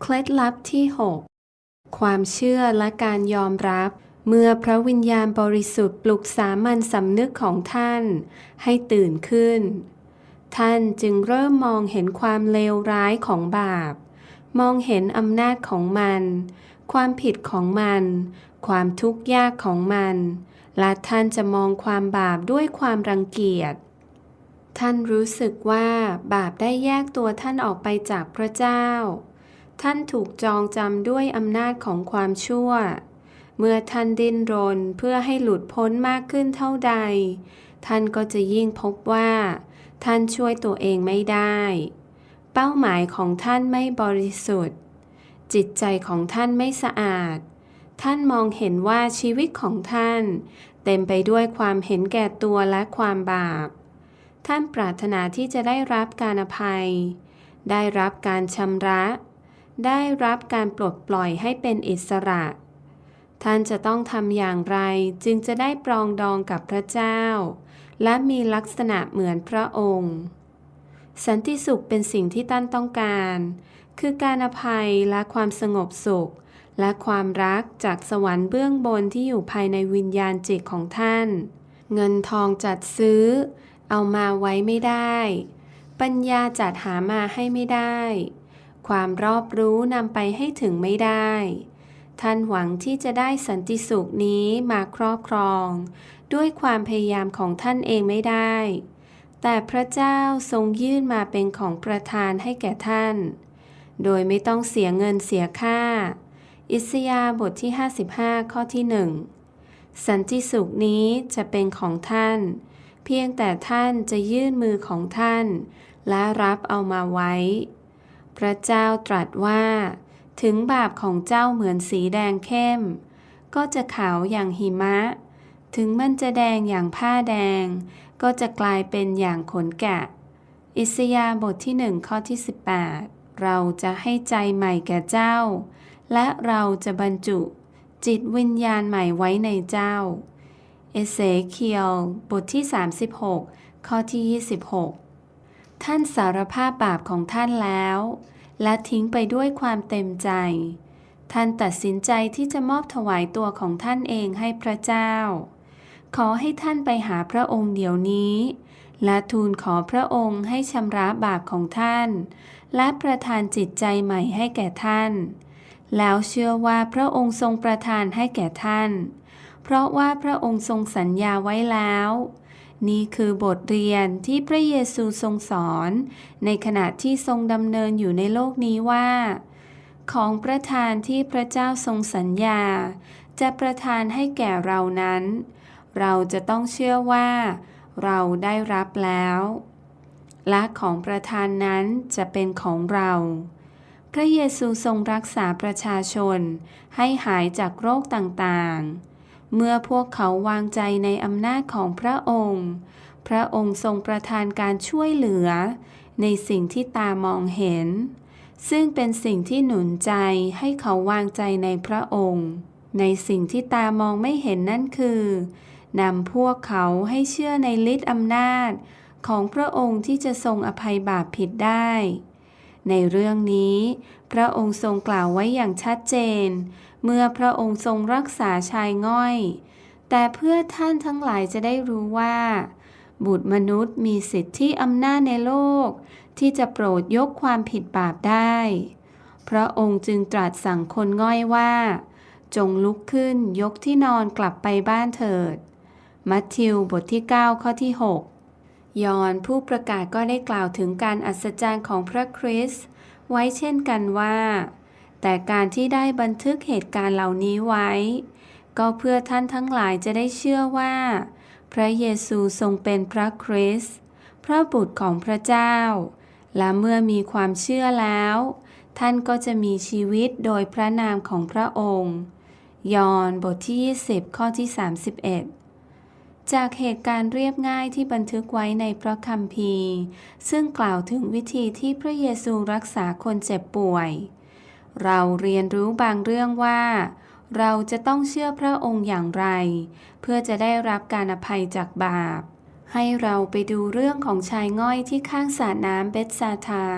เคล็ดลับที่ 6 ความเชื่อและการยอมรับ เมื่อพระวิญญาณบริสุทธิ์ปลุกสามัญสำนึกของท่าน ให้ตื่นขึ้น ท่านจึงเริ่มมองเห็นความเลวร้ายของบาป มองเห็นอำนาจของมัน ความผิดของมัน ความทุกข์ยากของมัน และท่านจะมองความบาปด้วยความรังเกียจท่านรู้สึกว่าบาปได้แยกตัวท่านออกไปจากพระเจ้า ท่านถูกจองจำด้วยอำนาจของความชั่ว เมื่อท่านดิ้นรนเพื่อให้หลุดพ้นมากขึ้นเท่าใด ท่านก็จะยิ่งพบว่า ท่านช่วยตัวเองไม่ได้ เป้าหมายของท่านไม่บริสุทธิ์ จิตใจของท่านไม่สะอาด ท่านมองเห็นว่าชีวิตของท่าน เต็มไปด้วยความเห็นแก่ตัวและความบาป ท่านปรารถนาที่จะได้รับการอภัย ได้รับการชำระ ได้รับการปลดปล่อยให้เป็นอิสระ ท่านจะต้องทำอย่างไรจึงจะได้ปรองดองกับพระเจ้า และมีลักษณะเหมือนพระองค์ สันติสุขเป็นสิ่งที่ท่านต้องการ คือการอภัยและความสงบสุข และความรักจากสวรรค์เบื้องบนที่อยู่ภายในวิญญาณจิตของท่าน เงินทองจัดซื้อ เอามาไว้ไม่ได้ ปัญญาจัดหามาให้ไม่ได้ ความรอบรู้นำไปให้ถึงไม่ได้ ท่านหวังที่จะได้สันติสุขนี้มาครอบครอง ด้วยความพยายามของท่านเองไม่ได้ แต่พระเจ้าทรงยื่นมาเป็นของประทานให้แก่ท่าน โดยไม่ต้องเสียเงินเสียค่า อิสยาบทที่ 55 ข้อที่หนึ่งสันติสุขนี้จะเป็นของท่าน เพียงแต่ท่านจะยื่นมือของท่าน และรับเอามาไว้ พระเจ้าตรัสว่า ถึงบาปของเจ้าเหมือนสีแดงเข้ม ก็จะขาวอย่างหิมะ ถึงมันจะแดงอย่างผ้าแดง ก็จะกลายเป็นอย่างขนแกะ อิสยาบทที่หนึ่งข้อที่ 18 เราจะให้ใจใหม่แก่เจ้า และเราจะบรรจุจิตวิญญาณใหม่ไว้ในเจ้า เอเสเคียลบทที่ 36 ข้อที่ 26 ท่านสารภาพบาปของท่านแล้ว และทิ้งไปด้วยความเต็มใจ ท่านตัดสินใจที่จะมอบถวายตัวของท่านเองให้พระเจ้า ขอให้ท่านไปหาพระองค์เดี๋ยวนี้ และทูลขอพระองค์ให้ชำระบาปของท่าน และประทานจิตใจใหม่ให้แก่ท่าน แล้วเชื่อว่าพระองค์ทรงประทานให้แก่ท่าน เพราะว่าพระองค์ทรงสัญญาไว้แล้ว นี่คือบทเรียนที่พระเยซูทรงสอน ในขณะที่ทรงดำเนินอยู่ในโลกนี้ว่า ของประทานที่พระเจ้าทรงสัญญา จะประทานให้แก่เรานั้น เราจะต้องเชื่อว่า เราได้รับแล้ว และของประทานนั้นจะเป็นของเรา พระเยซูทรงรักษาประชาชนให้หายจากโรคต่างๆ เมื่อพวกเขาวางใจในอำนาจของพระองค์ พระองค์ทรงประทานการช่วยเหลือ ในสิ่งที่ตามองเห็น ซึ่งเป็นสิ่งที่หนุนใจให้เขาวางใจในพระองค์ ในสิ่งที่ตามองไม่เห็นนั่นคือนำพวกเขาให้เชื่อในฤทธิ์อำนาจ ของพระองค์ที่จะทรงอภัยบาปผิดได้ ในเรื่องนี้ พระองค์ทรงกล่าวไว้อย่างชัดเจน เมื่อพระองค์ทรงรักษาชายง่อย แต่เพื่อท่านทั้งหลายจะได้รู้ว่า บุตรมนุษย์มีสิทธิอำนาจในโลก ที่จะโปรดยกความผิดบาปได้ พระองค์จึงตรัสสั่งคนง่อยว่า จงลุกขึ้นยกที่นอนกลับไปบ้านเถิด มัทธิวบทที่ 9 ข้อที่ 6 ยอนผู้ประกาศก็ได้กล่าวถึงการอัศจรรย์ของพระคริสต์ไว้เช่นกันว่า แต่การที่ได้บันทึกเหตุการณ์เหล่านี้ไว้ ก็เพื่อท่านทั้งหลายจะได้เชื่อว่า พระเยซูทรงเป็นพระคริสต์พระบุตรของพระเจ้า และเมื่อมีความเชื่อแล้ว ท่านก็จะมีชีวิตโดยพระนามของพระองค์ ยอห์นบทที่ 20 ข้อที่ 31 จากเหตุการณ์เรียบง่ายที่บันทึกไว้ในพระคัมภีร์ ซึ่งกล่าวถึงวิธีที่พระเยซูรักษาคนเจ็บป่วย เราเรียนรู้บางเรื่องว่า เราจะต้องเชื่อพระองค์อย่างไร เพื่อจะได้รับการอภัยจากบาป ให้เราไปดูเรื่องของชายง่อยที่ข้างสระน้ำเบธซาธา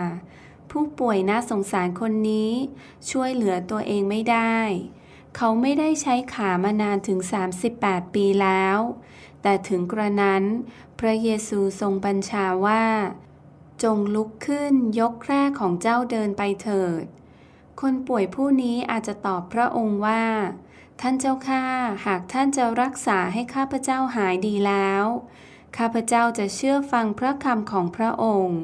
ผู้ผู้ป่วยน่าสงสารคนนี้ ช่วยเหลือตัวเองไม่ได้ เขาไม่ได้ใช้ขามานานถึง 38 ปีแล้ว แต่ถึงกระนั้น พระเยซูทรงบัญชาว่า จงลุกขึ้นยกแคร่ของเจ้าเดินไปเถิด คนป่วยผู้นี้อาจจะตอบพระองค์ว่า ท่านเจ้าข้าหากท่านจะรักษาให้ข้าพเจ้าหายดีแล้ว ข้าพเจ้าจะเชื่อฟังพระคำของพระองค์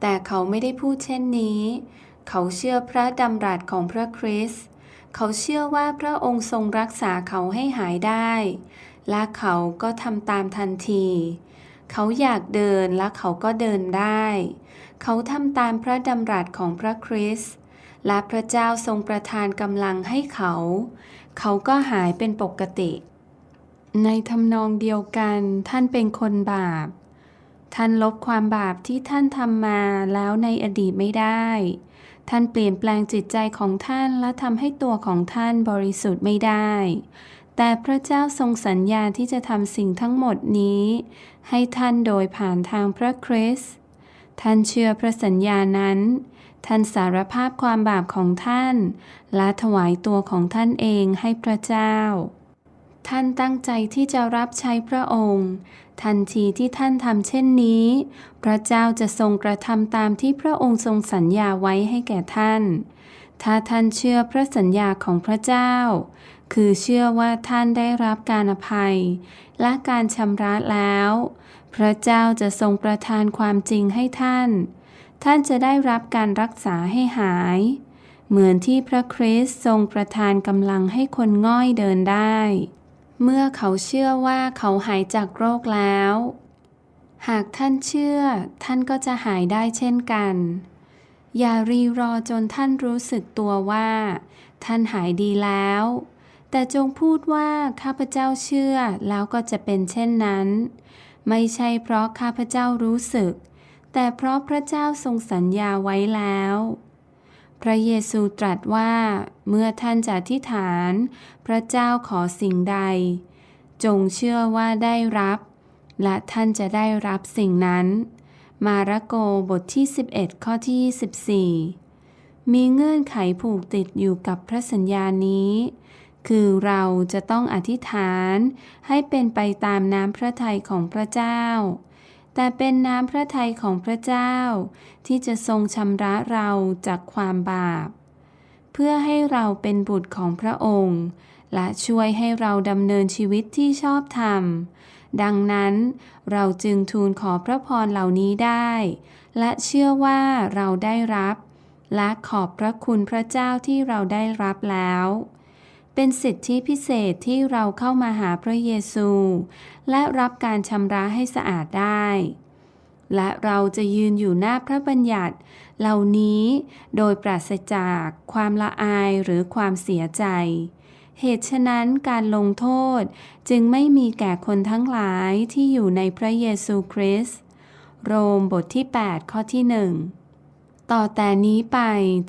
แต่เขาไม่ได้พูดเช่นนี้ เขาเชื่อพระดำรัสของพระคริสต์เขาเชื่อว่าพระองค์ทรงรักษาเขาให้หายได้ และเขาก็ทำตามทันที เขาอยากเดินและเขาก็เดินได้ เขาทำตามพระดำรัสของพระคริสต์ และพระเจ้าทรงประทานกำลังให้เขา เขาก็หายเป็นปกติ ในทำนองเดียวกันท่านเป็นคนบาป ท่านลบความบาปที่ท่านทำมาแล้วในอดีตไม่ได้ ท่านเปลี่ยนแปลงจิตใจของท่านและทำให้ตัวของท่านบริสุทธิ์ไม่ได้ แต่พระเจ้าทรงสัญญาที่จะทำสิ่งทั้งหมดนี้ ให้ท่านโดยผ่านทางพระคริสต์ท่านเชื่อพระสัญญานั้น ท่านสารภาพความบาปของท่าน และถวายตัวของท่านเองให้พระเจ้า ท่านตั้งใจที่จะรับใช้พระองค์ ทันทีที่ท่านทำเช่นนี้ พระเจ้าจะทรงกระทำตามที่พระองค์ทรงสัญญาไว้ให้แก่ท่าน ถ้าท่านเชื่อพระสัญญาของพระเจ้า คือเชื่อว่าท่านได้รับการอภัย และการชำระแล้ว พระเจ้าจะทรงประทานความจริงให้ท่าน ท่านจะได้รับการรักษาให้หาย เหมือนที่พระคริสต์ทรงประทานกำลังให้คนง่อยเดินได้ เมื่อเขาเชื่อว่าเขาหายจากโรคแล้ว หากท่านเชื่อ ท่านก็จะหายได้เช่นกัน อย่ารีรอจนท่านรู้สึกตัวว่า ท่านหายดีแล้ว แต่จงพูดว่าข้าพเจ้าเชื่อแล้วก็จะเป็นเช่นนั้น ไม่ใช่เพราะข้าพเจ้ารู้สึก แต่เพราะพระเจ้าทรงสัญญาไว้แล้ว พระเยซูตรัสว่า เมื่อท่านจะอธิฐาน พระเจ้าขอสิ่งใด จงเชื่อว่าได้รับ และท่านจะได้รับสิ่งนั้น มาระโกบทที่ 11 ข้อที่24มีเงื่อนไขผูกติดอยู่กับพระสัญญานี้คือเราจะต้องอธิษฐานให้เป็นไปตามน้ำพระทัยของพระเจ้า แต่เป็นน้ำพระทัยของพระเจ้า ที่จะทรงชำระเราจากความบาป เพื่อให้เราเป็นบุตรของพระองค์ และช่วยให้เราดำเนินชีวิตที่ชอบธรรม ดังนั้นเราจึงทูลขอพระพรเหล่านี้ได้ และเชื่อว่าเราได้รับ และขอบพระคุณพระเจ้าที่เราได้รับแล้ว เป็นสิทธิพิเศษที่เราเข้ามาหาพระเยซู และรับการชำระให้สะอาดได้ และเราจะยืนอยู่หน้าพระบัญญัติ เหล่านี้โดยปราศจากความละอายหรือความเสียใจ เหตุฉะนั้นการลงโทษจึงไม่มีแก่คนทั้งหลายที่อยู่ในพระเยซูคริสต์โรมบทที่ 8 ข้อที่หนึ่งต่อแต่นี้ไป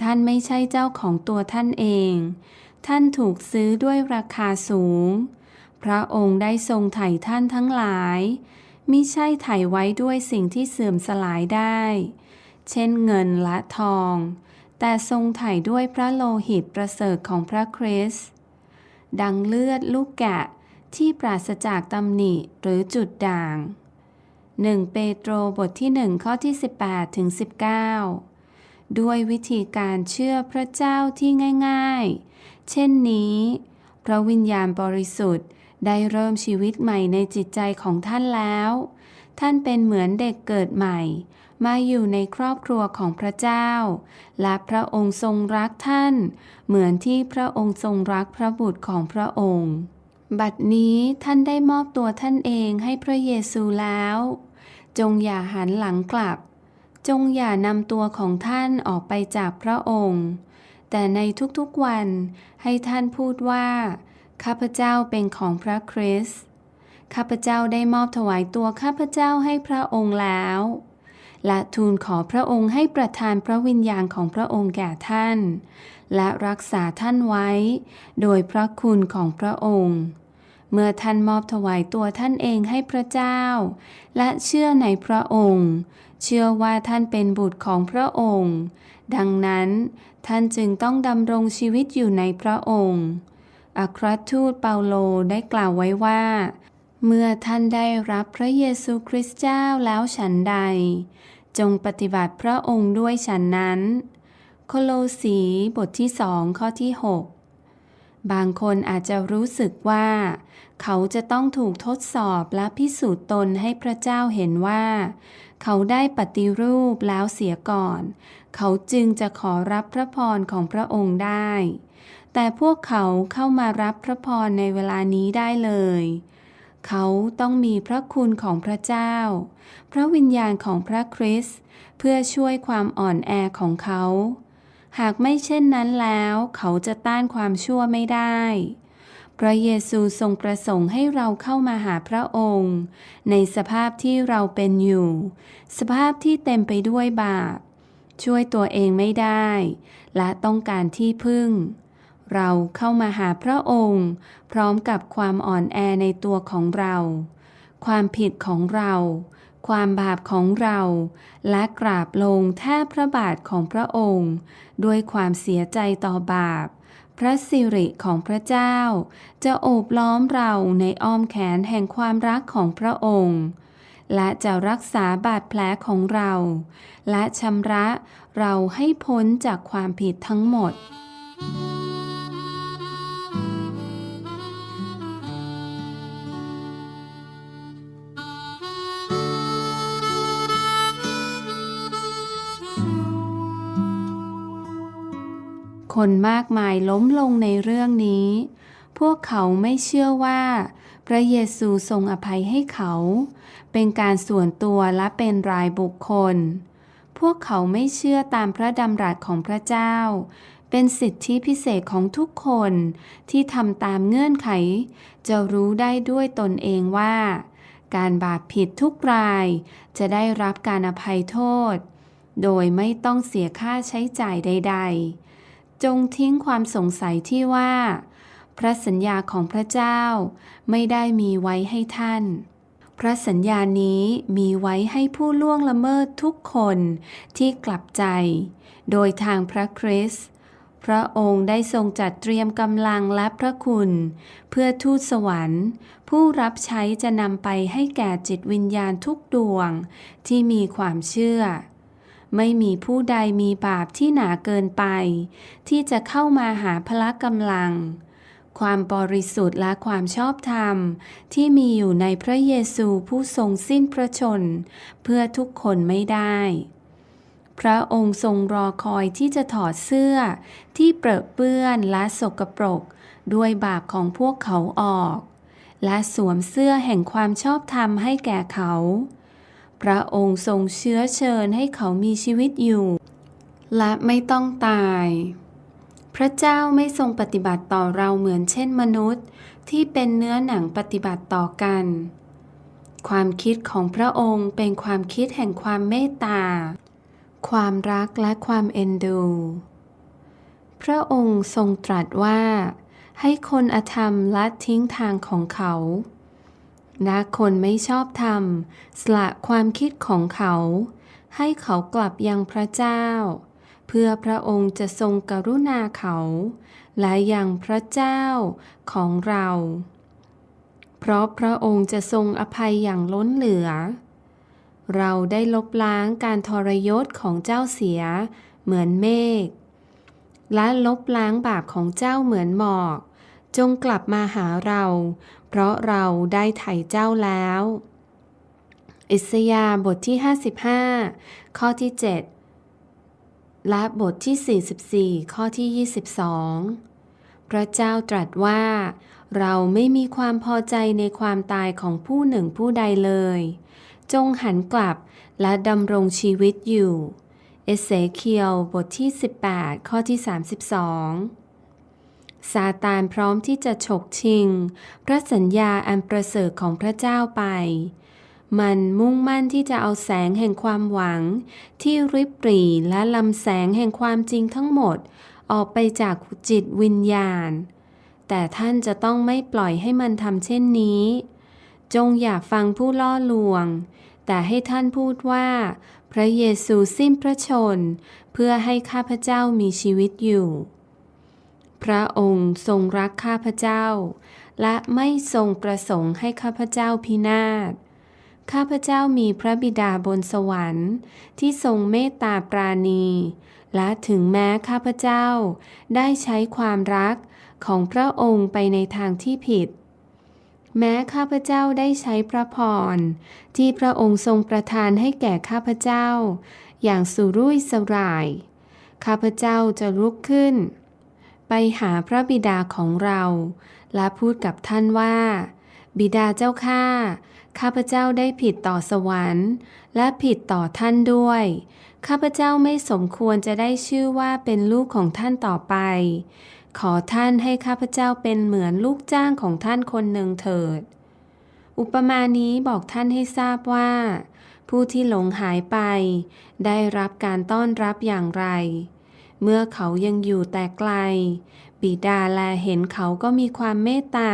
ท่านไม่ใช่เจ้าของตัวท่านเอง ท่านถูกซื้อด้วยราคาสูง พระองค์ได้ทรงไถ่ท่านทั้งหลายมิใช่ไถ่ไว้ด้วยสิ่งที่เสื่อมสลายได้ เช่นเงินและทอง แต่ทรงไถ่ด้วยพระโลหิตประเสริฐของพระคริสต์ดังเลือดลูกแกะที่ปราศจากตำหนิหรือจุดด่าง 1 เปโตรบทที่ 1 ข้อที่ 18ถึง19 ด้วยวิธีการเชื่อพระเจ้าที่ง่าย ๆ เช่นนี้ พระวิญญาณบริสุทธิ์ได้เริ่มชีวิตใหม่ในจิตใจของท่านแล้ว ท่านเป็นเหมือนเด็กเกิดใหม่ มาอยู่ในครอบครัวของพระเจ้า และพระองค์ทรงรักท่าน เหมือนที่พระองค์ทรงรักพระบุตรของพระองค์ บัดนี้ท่านได้มอบตัวท่านเองให้พระเยซูแล้ว จงอย่าหันหลังกลับ จงอย่านำตัวของท่านออกไปจากพระองค์ แต่ในทุกๆวันให้ท่านพูดว่า ข้าพเจ้าเป็นของพระคริสต์ข้าพเจ้าได้มอบถวายตัวข้าพเจ้าให้พระองค์แล้ว และทูลขอพระองค์ให้ประทานพระวิญญาณของพระองค์แก่ท่าน และรักษาท่านไว้ โดยพระคุณของพระองค์ เมื่อท่านมอบถวายตัวท่านเองให้พระเจ้า และเชื่อในพระองค์ เชื่อว่าท่านเป็นบุตรของพระองค์ ดังนั้นท่านจึงต้องดำรงชีวิตอยู่ในพระองค์อัครทูตเปาโลได้กล่าวไว้ว่า เมื่อท่านได้รับพระเยซูคริสต์เจ้าแล้วฉันใด จงปฏิบัติพระองค์ด้วยฉันนั้น โคโลสีบทที่สองข้อที่ 6 บางคนอาจจะรู้สึกว่า เขาจะต้องถูกทดสอบและพิสูจน์ตนให้พระเจ้าเห็นว่า เขาได้ปฏิรูปแล้วเสียก่อน เขาจึงจะขอรับพระพรของพระองค์ได้ แต่พวกเขาเข้ามารับพระพรในเวลานี้ได้เลย เขาต้องมีพระคุณของพระเจ้า พระวิญญาณของพระคริสต์เพื่อช่วยความอ่อนแอของเขา หากไม่เช่นนั้นแล้วเขาจะต้านความชั่วไม่ได้พระเยซูทรงประสงค์ให้เราเข้ามาหาพระองค์ ในสภาพที่เราเป็นอยู่ สภาพที่เต็มไปด้วยบาป ช่วยตัวเองไม่ได้ และต้องการที่พึ่ง เราเข้ามาหาพระองค์ พร้อมกับความอ่อนแอในตัวของเรา ความผิดของเรา ความบาปของเรา และกราบลงแทบพระบาทของพระองค์ ด้วยความเสียใจต่อบาป พระสิริของพระเจ้า จะโอบล้อมเราในอ้อมแขนแห่งความรักของพระองค์และจะรักษาบาดแผลของเรา และชำระเราให้พ้นจากความผิดทั้งหมด คนมากมายล้มลงในเรื่องนี้ พวกเขาไม่เชื่อว่า พระเยซูทรงอภัยให้เขา เป็นการส่วนตัวและเป็นรายบุคคล พวกเขาไม่เชื่อตามพระดำรัสของพระเจ้า เป็นสิทธิพิเศษของทุกคนที่ทำตามเงื่อนไข จะรู้ได้ด้วยตนเองว่า การบาปผิดทุกรายจะได้รับการอภัยโทษโดยไม่ต้องเสียค่าใช้จ่ายใด ๆ จงทิ้งความสงสัยที่ว่า พระสัญญาของพระเจ้าไม่ได้มีไว้ให้ท่าน พระสัญญานี้มีไว้ให้ผู้ล่วงละเมิดทุกคนที่กลับใจ โดยทางพระคริสต์พระองค์ได้ทรงจัดเตรียมกำลังและพระคุณ เพื่อทูตสวรรค์ ผู้รับใช้จะนำไปให้แก่จิตวิญญาณทุกดวงที่มีความเชื่อ ไม่มีผู้ใดมีบาปที่หนาเกินไป ที่จะเข้ามาหาพละกำลัง ความบริสุทธิ์และความชอบธรรม ที่มีอยู่ในพระเยซูผู้ทรงสิ้นพระชน เพื่อทุกคนไม่ได้ พระองค์ทรงรอคอยที่จะถอดเสื้อ ที่เปรอะเปื้อนและสกปรก ด้วยบาปของพวกเขาออก และสวมเสื้อแห่งความชอบธรรมให้แก่เขา พระองค์ทรงเชื้อเชิญให้เขามีชีวิตอยู่ และไม่ต้องตาย พระเจ้าไม่ทรงปฏิบัติต่อเราเหมือนเช่นมนุษย์ ที่เป็นเนื้อหนังปฏิบัติต่อกัน ความคิดของพระองค์เป็นความคิดแห่งความเมตตา ความรักและความเอ็นดู พระองค์ทรงตรัสว่า ให้คนอธรรมละทิ้งทางของเขา นะคนไม่ชอบธรรม สละความคิดของเขา ให้เขากลับยังพระเจ้า เพื่อพระองค์จะทรงกรุณาเขา และยังพระเจ้าของเรา เพราะพระองค์จะทรงอภัยอย่างล้นเหลือ เราได้ลบล้างการทรยศของเจ้าเสีย เหมือนเมฆและลบล้างบาปของเจ้าเหมือนหมอก จงกลับมาหาเรา เพราะเราได้ไถ่เจ้าแล้ว อิสยาห์บทที่ 55 ข้อที่ 7 และบทที่ 44 ข้อที่ 22 พระเจ้าตรัสว่า เราไม่มีความพอใจในความตายของผู้หนึ่งผู้ใดเลย จงหันกลับและดำรงชีวิตอยู่ เอเสเคียวบทที่ 18 ข้อที่ 32 ซาตานพร้อมที่จะฉกชิง พระสัญญาอันประเสริฐของพระเจ้าไป มันมุ่งมั่นที่จะเอาแสงแห่งความหวัง ที่ริบหรี่และลำแสงแห่งความจริงทั้งหมด ออกไปจากจิตวิญญาณ แต่ท่านจะต้องไม่ปล่อยให้มันทำเช่นนี้ จงอย่าฟังผู้ล่อลวง แต่ให้ท่านพูดว่า พระเยซูสิ้นพระชน เพื่อให้ข้าพเจ้ามีชีวิตอยู่ พระองค์ทรงรักข้าพเจ้า และไม่ทรงประสงค์ให้ข้าพเจ้าพินาศ ข้าพเจ้ามีพระบิดาบนสวรรค์ ที่ทรงเมตตาปราณี และถึงแม้ข้าพเจ้า ได้ใช้ความรักของพระองค์ไปในทางที่ผิด แม้ข้าพเจ้าได้ใช้พระพร ที่พระองค์ทรงประทานให้แก่ข้าพเจ้า อย่างสุรุ่ยสร่าย ข้าพเจ้าจะลุกขึ้น ไปหาพระบิดาของเรา และพูดกับท่านว่า บิดาเจ้าข้าข้าพเจ้าได้ผิดต่อสวรรค์ และผิดต่อท่านด้วย ข้าพเจ้าไม่สมควรจะได้ชื่อว่าเป็นลูกของท่านต่อไป ขอท่านให้ข้าพเจ้าเป็นเหมือนลูกจ้างของท่านคนหนึ่งเถิด อุปมานี้บอกท่านให้ทราบว่า ผู้ที่หลงหายไป ได้รับการต้อนรับอย่างไร เมื่อเขายังอยู่แต่ไกล บิดาแลเห็นเขาก็มีความเมตตา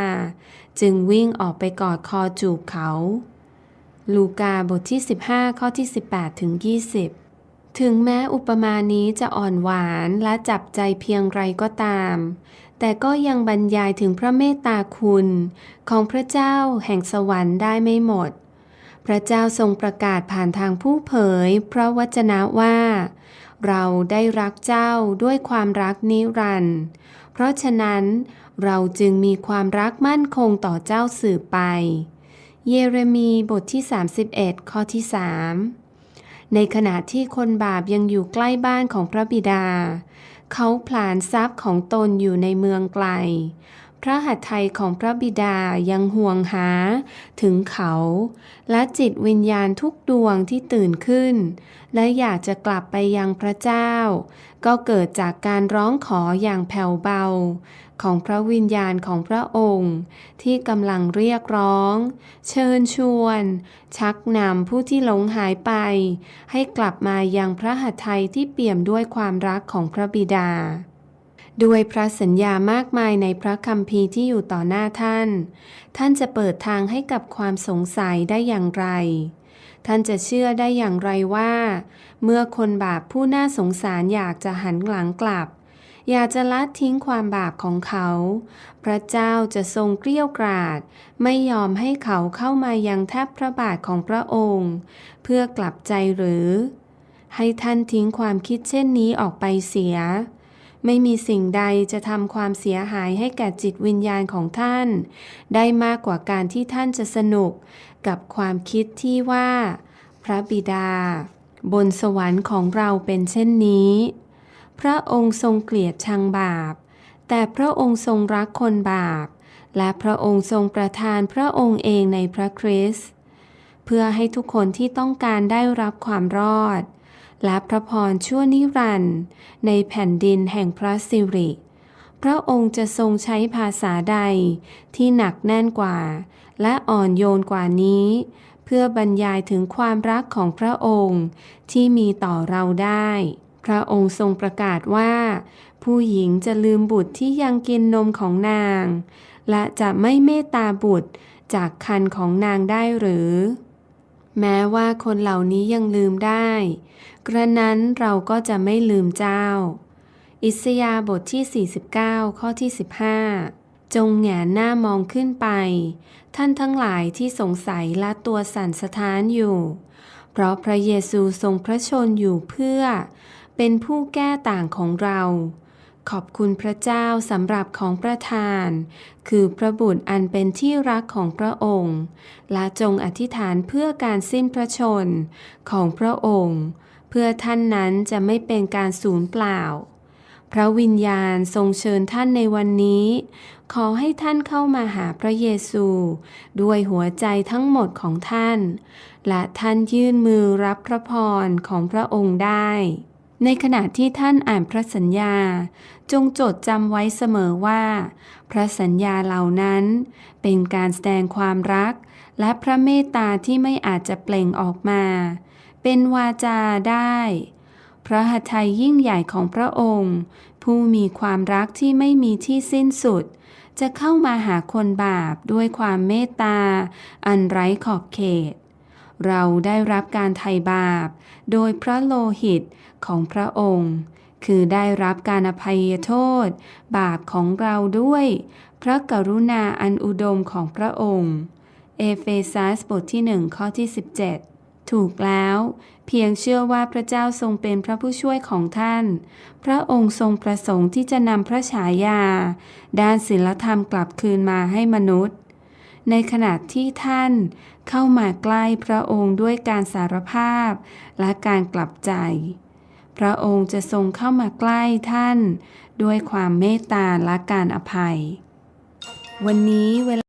จึงวิ่งออกไปกอดคอจูบเขา ลูกาบทที่ 15 ข้อที่ 18ถึง20 ถึงแม้อุปมานี้จะอ่อนหวานและจับใจเพียงไรก็ตาม แต่ก็ยังบรรยายถึงพระเมตตาคุณ ของพระเจ้าแห่งสวรรค์ได้ไม่หมดพระเจ้าทรงประกาศผ่านทางผู้เผยพระวจนะว่า เราได้รักเจ้าด้วยความรักนิรันดร์เพราะฉะนั้นเราจึงมีความรักมั่นคงต่อเจ้าสืบไป เยเรมีบทที่ 31 ข้อที่ 3 ในขณะที่คนบาปยังอยู่ใกล้บ้านของพระบิดา เขาผลานทรัพย์ของตนอยู่ในเมืองไกล พระหัตถ์ไทยของพระบิดายังห่วงหา ถึงเขา และจิตวิญญาณทุกดวงที่ตื่นขึ้น และอยากจะกลับไปยังพระเจ้า ก็เกิดจากการร้องขออย่างแผ่วเบา ของพระวิญญาณของพระองค์ ที่กำลังเรียกร้อง เชิญชวน ชักนำผู้ที่หลงหายไป ให้กลับมายังพระหัตถ์ไทยที่เปี่ยมด้วยความรักของพระบิดา ด้วยพระสัญญามากมายในพระคัมภีร์ที่อยู่ต่อหน้าท่าน ท่านจะเปิดทางให้กับความสงสัยได้อย่างไร ท่านจะเชื่อได้อย่างไรว่า เมื่อคนบาปผู้น่าสงสารอยากจะหันหลังกลับ อยากจะละทิ้งความบาปของเขา พระเจ้าจะทรงเกลี้ยกราด ไม่ยอมให้เขาเข้ามายังแทบพระบาทของพระองค์ เพื่อกลับใจหรือ ให้ท่านทิ้งความคิดเช่นนี้ออกไปเสีย ไม่มีสิ่งใดจะทำความเสียหายให้แก่จิตวิญญาณของท่าน ได้มากกว่าการที่ท่านจะสนุกกับความคิดที่ว่า พระบิดา บนสวรรค์ของเราเป็นเช่นนี้ พระองค์ทรงเกลียดชังบาป แต่พระองค์ทรงรักคนบาป และพระองค์ทรงประทานพระองค์เองในพระคริสต์เพื่อให้ทุกคนที่ต้องการได้รับความรอด และพระพรชั่วนิรันดร์ในแผ่นดินแห่งพระสิริ พระองค์จะทรงใช้ภาษาใดที่หนักแน่นกว่า และอ่อนโยนกว่านี้ เพื่อบรรยายถึงความรักของพระองค์ที่มีต่อเราได้ พระองค์ทรงประกาศว่า ผู้หญิงจะลืมบุตรที่ยังกินนมของนาง และจะไม่เมตตาบุตรจากคันของนางได้หรือ แม้ว่าคนเหล่านี้ยังลืมได้ กระนั้นเราก็จะไม่ลืมเจ้า อิสยาบทที่ 49 ข้อที่ 15 จงแหงนหน้ามองขึ้นไป ท่านทั้งหลายที่สงสัยและตัวสั่นสะท้านอยู่ เพราะพระเยซูทรงพระชนอยู่เพื่อ เป็นผู้แก้ต่างของเรา ขอบคุณพระเจ้าสำหรับของประทาน คือพระบุตรอันเป็นที่รักของพระองค์ และจงอธิษฐานเพื่อการสิ้นพระชนของพระองค์ เพื่อท่านนั้นจะไม่เป็นการสูญเปล่า พระวิญญาณทรงเชิญท่านในวันนี้ ขอให้ท่านเข้ามาหาพระเยซู ด้วยหัวใจทั้งหมดของท่าน และท่านยื่นมือรับพระพรของพระองค์ได้ ในขณะที่ท่านอ่านพระสัญญา จงจดจำไว้เสมอว่า พระสัญญาเหล่านั้น เป็นการแสดงความรัก และพระเมตตาที่ไม่อาจจะเปล่งออกมา เป็นวาจาได้ พระหัตถ์ยยิ่งใหญ่ของพระองค์ ผู้มีความรักที่ไม่มีที่สิ้นสุด จะเข้ามาหาคนบาปด้วยความเมตตา อันไร้ขอบเขต เราได้รับการไถ่บาป โดยพระโลหิตของพระองค์ คือได้รับการอภัยโทษ บาปของเราด้วย พระกรุณาอันอุดมของพระองค์ เอเฟซัสบทที่หนึ่งข้อที่ 17 ถูกแล้ว เพียงเชื่อว่าพระเจ้าทรงเป็นพระผู้ช่วยของท่าน พระองค์ทรงประสงค์ที่จะนำพระฉายา ด้านศีลธรรมกลับคืนมาให้มนุษย์ ในขณะที่ท่านเข้ามาใกล้พระองค์ด้วยการสารภาพและการกลับใจ พระองค์จะทรงเข้ามาใกล้ท่าน ด้วยความเมตตาและการอภัย วันนี้เวลา